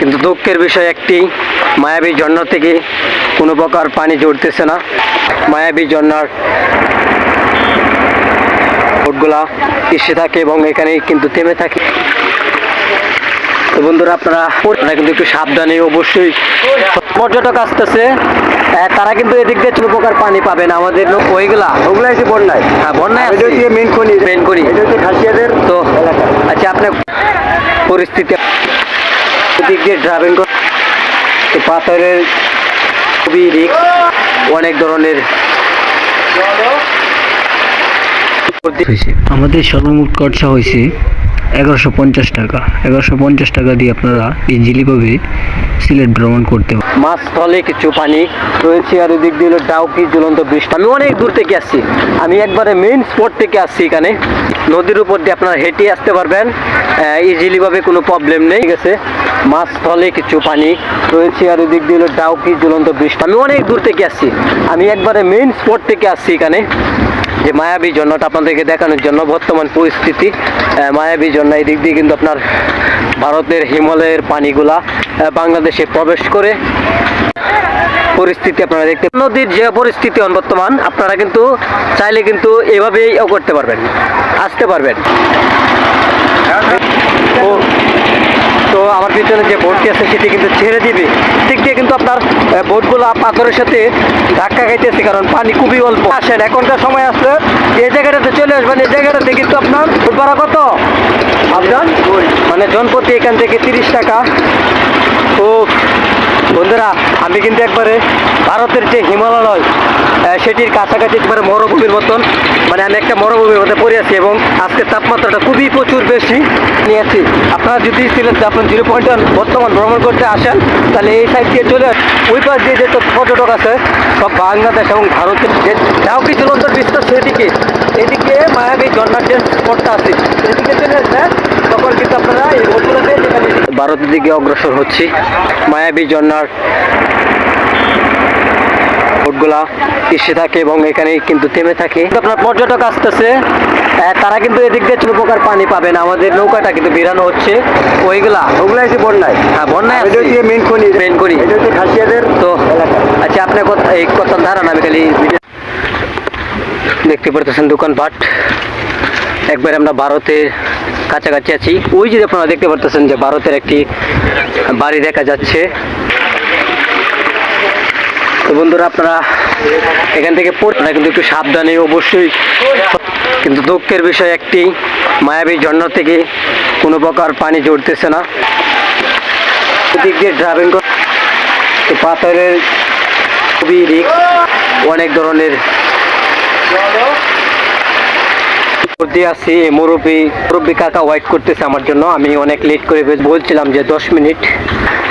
কিন্তু দুঃখের বিষয় একটি মায়াবী ঝর্ণা থেকে কোনো প্রকার পানি জড়তেছে না। মায়াবী ঝর্ণার বোটগুলা এসে থাকে এবং এখানে কিন্তু থেমে থাকে। তো বন্ধুরা আপনারা আপনারা কিন্তু একটু সাবধানে অবশ্যই পর্যটক আসতেছে। তারা কিন্তু এদিক দিয়ে কোনো প্রকার পানি পাবে না। আমাদের লোক ওইগুলা ওগুলো আছে বন্যায়। হ্যাঁ বন্যায় মেন খনি। মেন খাসিয়াদের তো আচ্ছা আপনার পরিস্থিতি দিক দিয়ে ড্রাইভিং কর তো পাথরের খুবই রিস্ক অনেক ধরনের আমাদের সর্বমোট খরচা হয়েছে এগারোশো পঞ্চাশ টাকা। এগারোশো পঞ্চাশ টাকা দিয়ে আপনারা ইজিলিভাবে সিলেট ভ্রমণ করতে পারেন মাছ স্থলে কিছু পানি রয়েছে। আর ওদিক দিয়ে ডাউকি ঝুলন্ত বৃষ্টি। আমি অনেক দূর থেকে আসছি। আমি একবারে মেইন স্পট থেকে আসছি এখানে। নদীর উপর দিয়ে আপনারা হেঁটে আসতে পারবেন। ইজিলি ভাবে কোনো প্রবলেম নেই। ঠিক আছে? মাছ স্থলে কিছু পানি রয়েছে আর ওদিক দিয়ে ডাউকি ঝুলন্ত বৃষ্টি। আমি অনেক দূর থেকে আসছি। আমি একবারে মেইন স্পট থেকে আসছি এখানে। যে মায়াবী জন্যটা আপনাদেরকে দেখানোর জন্য বর্তমান পরিস্থিতি। মায়াবী জন্য এই দিক দিয়ে কিন্তু আপনার ভারতের হিমালয়ের পানিগুলা বাংলাদেশে প্রবেশ করে। পরিস্থিতি আপনারা দেখতে নদীর যে পরিস্থিতি বর্তমান, আপনারা কিন্তু চাইলে কিন্তু এভাবেই করতে পারবেন। আসতে পারবেন। তো তো ভিতরে যে ভোটটি আছে সেটি কিন্তু ছেড়ে দিবে। দিক দিয়ে কিন্তু আপনার ভোটগুলো বোটগুলো পাথরের সাথে ধাক্কা খাইতেছে কারণ পানি খুবই অল্প। আসেন এখনকার সময় আসলে এই জায়গাটাতে চলে আসবেন এই জায়গাটাতে কিন্তু আপনার ফুট ভাড়া কত? আপনার মানে জনপ্রতি এখান থেকে তিরিশ টাকা। তো বন্ধুরা, আমি কিন্তু একবারে ভারতের যে হিমালয় সেটির কাছাকাছি একবারে মরুভূমির মতন মানে আমি একটা মরুভূমির মধ্যে পড়ে আছি এবং আজকের তাপমাত্রাটা খুবই প্রচুর বেশি নিয়েছি আপনারা যদি সিলেটে আপনার জিরো পয়েন্ট বর্তমান ভ্রমণ করতে আসেন, তাহলে এই সাইড দিয়ে চলে। ওই পাশ দিয়ে যে সব পর্যটক আছে, সব বাংলাদেশ এবং ভারতের যে যাও কি চলন্ত বিস্তার, সেদিকে, এদিকে মায়াবী ঝর্ণার যে স্পটটা আছে এদিকে চলে আসবেন, তখন কিন্তু আপনারা ভারতের দিকে অগ্রসর হচ্ছি। মায়াবী ঝর্ণার বোটগুলা এসে থাকে এবং এখানে কিন্তু থেমে থাকে। আপনার পর্যটক আসতেছে তারা কিন্তু এদিক দিয়ে কোনো প্রকার পানি পাবে না। আমাদের নৌকাটা কিন্তু বেরানো হচ্ছে। ওইগুলা ওগুলা আছে বন্যায়। হ্যাঁ বন্যায় এটা হচ্ছে মেন খনি। মেন এটা হচ্ছে খাসিয়াদের তো আচ্ছা আপনার কথা এই কথা ধারণা আমি খালি দেখতে পারতেছেন দোকানপাট। একবার আমরা ভারতের কাছাকাছি আছি। ওই যে আপনারা দেখতে পারতেছেন যে ভারতের একটি বাড়ি দেখা যাচ্ছে। তো বন্ধুরা, আপনারা এখান থেকে পড়তে কিন্তু একটু সাবধানে অবশ্যই কিন্তু দুঃখের বিষয় একটি, মায়াবী ঝর্ণা থেকে কোনো প্রকার পানি জড়তেছে না। দিক দিয়ে ড্রাইভিং তো পাথরের খুবই রিস্ক অনেক ধরনের আসছি এই মুরব্বী মুরব্বী কাকা ওয়েট করতেছে আমার জন্য। আমি অনেক লেট করে বলছিলাম যে দশ মিনিট।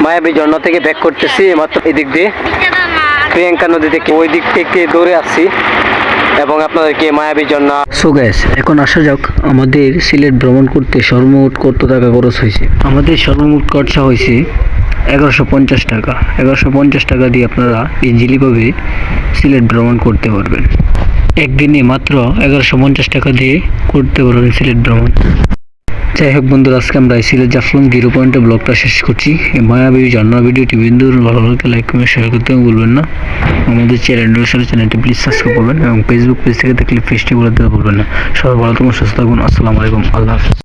মায়াবী ঝর্ণা থেকে ব্যাক করতেছি মাত্র এদিক দিয়ে। প্রিয়াঙ্কা নদী থেকে ওই দিক থেকে দৌড়ে আসছি। এবং আপনাদেরকে মায়াবী ঝর্ণা সো গ্যাস এখন আসা যাক। আমাদের সিলেট ভ্রমণ করতে সর্বমোট কত টাকা খরচ হয়েছে? আমাদের সর্বমোট খরচা হয়েছে এগারোশো পঞ্চাশ টাকা। এগারোশো পঞ্চাশ টাকা দিয়ে আপনারা ইজিলিভাবে সিলেট ভ্রমণ করতে পারবেন। একদিনে মাত্র এগারোশো পঞ্চাশ টাকা দিয়ে করতে পারবেন সিলেট ভ্রমণ। যাই হোক বন্ধুরা, আজকে আমরা সিলেট জাফলং জিরো পয়েন্টে ব্লগটা শেষ করছি। এই মায়াবী ঝর্ণা ভিডিওটি বিন্দুর ভালো লাগে লাইক কমেন্ট শেয়ার করতে ভুলবেন না। আমাদের চ্যানেল সাথে চ্যানেলটি প্লিজ সাবস্ক্রাইব করবেন এবং ফেসবুক পেজ থেকে দেখলে পেজটি বলে দিতে ভুলবেন না। সবাই ভালো থাকুন, সুস্থ থাকুন। আসসালামু আলাইকুম। আল্লাহ হাফিজ।